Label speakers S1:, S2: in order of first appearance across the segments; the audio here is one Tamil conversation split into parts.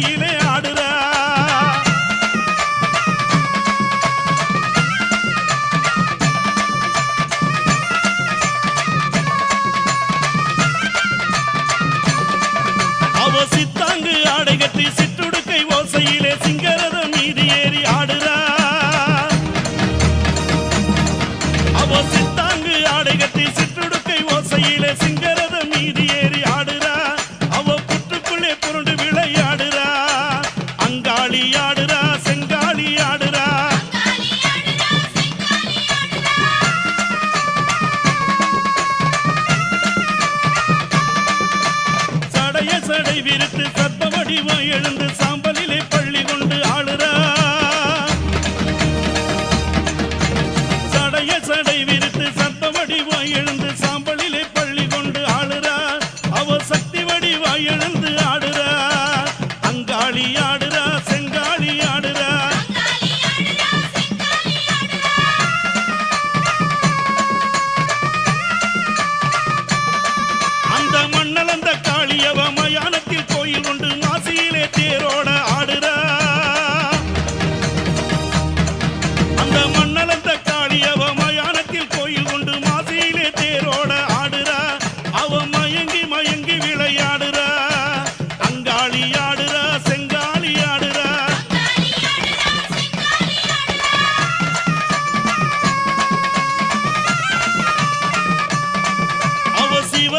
S1: கரையிலே ஆடுற. அவ சித்தாங்கு ஆடை கட்டி சிற்றுடுக்கை ஓசையிலே சிங்கரத மீதி ஏறி ஆடுறா. அவ சித்தாங்கு ஆடை கட்டி விரித்து சர்ப்ப வடிவம் எழுந்து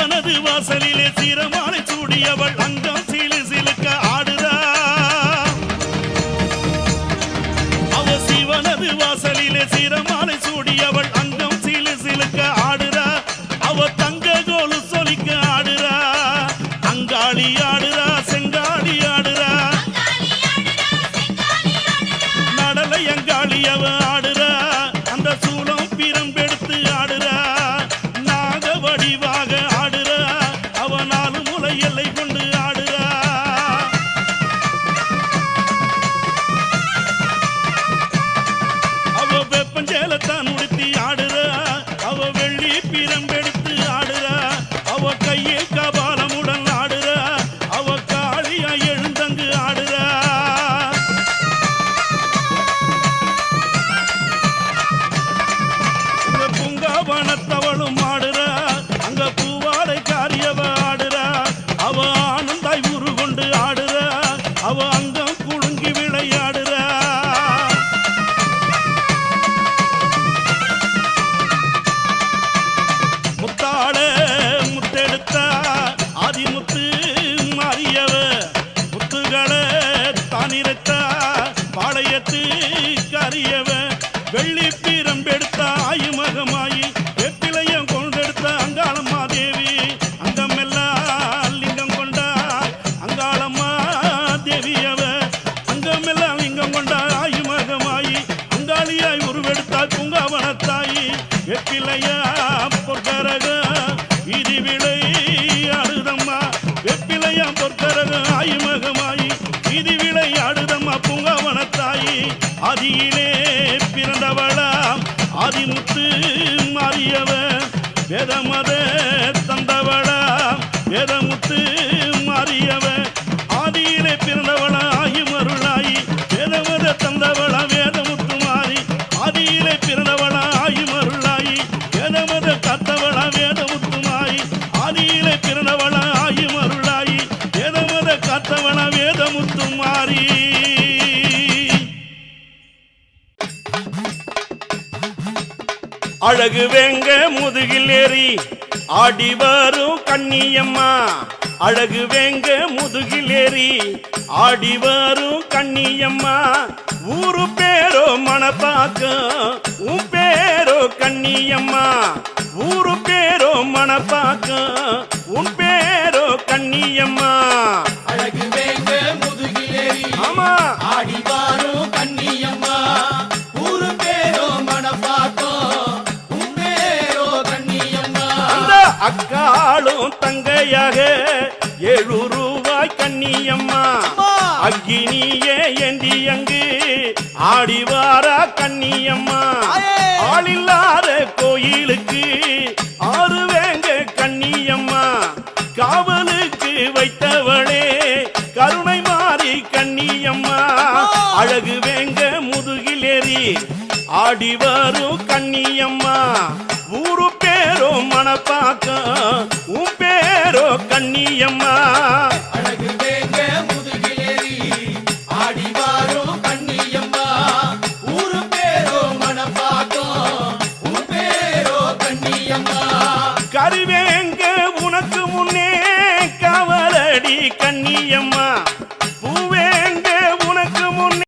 S1: அவ சிவனது வாசலிலே சிரமாலை சூடியவள் அங்கம் சிலு சிலுக்க ஆடுறா அவ சிவனது வாசலிலே சிரமாலை சூடியவள் அங்கம் சிலு சிலுக்க ஆடுறா அவ தங்க கோலு சொலிக்க ஆடுறா அங்காளி ஆடுறா செங்காளி ஆடுறா நடலை அங்காளி அவ ஆடுறா அங்காளியாய் உருவெடுத்தாய் பூங்காவனத்தாயி. வெப்பிலையா பொற்கரக இது விளை ஆடுதம்மா. வெப்பிலையா பொற்கரக ஆயுமகமாயி. இது விளை ஆடுதம்மா பூங்காவனத்தாயி. ஆதியிலே பிறந்தவளாம் அதிமுத்து மாறியவ. வேதமத தந்தவளாம் வேதமுத்து மாறியவ. ஆதியிலே பிறந்தவளா ஆயுமருளாயி. வேதமத தந்தவளா வேதமுத்து ஆதியிலே பிறந்தவளா ஆயுமருளாயி வேதமத கத்தவளா வேதமுத்துமாயி ஆதியிலே பிறந்தவளா ஆயுமருளாயி வேதமத கத்தவளா வேதமுத்து மாறி அழகு வேங்க முதுகில் ஏறி ஆடி வரும் கண்ணியம்மா அழகு வேங்க முதுகில் ஏறி ஆடி வரும் கண்ணியம்மா ஊரு பேரோ மணப்பாக்கம் உன் பேரோ கண்ணியம்மா. ஊரு பேரோ மணப்பாக்கம் உன் பேரோ கண்ணியம்மா.
S2: அழகு வேங்க முதுகிலேறி
S1: ஆமா.
S2: ஆடி வாரும் கண்ணியம்மா. ஊரு பேரோ மணப்பாக்கோ உன் பேரோ கண்ணியம்மா.
S1: அந்த அக்காளும் தங்கையாக ஏழு ரூபாய் கண்ணியம்மா. அக்கினியே ஏந்தி அங்கு ஆடி வாரா கண்ணியம்மா. ஆளில்லாத கோயிலுக்கு ஆறு வேங்க கண்ணியம்மா காவலுக்கு வைத்தவளே கருணை மாறி கண்ணியம்மா அழகு வேங்க முதுகிலேறி ஆடி வரும் கண்ணியம்மா ஊரு பேரோ மணப்பாக்கம் உன் பேரோ கண்ணியம்மா
S2: கண்ணியம்மா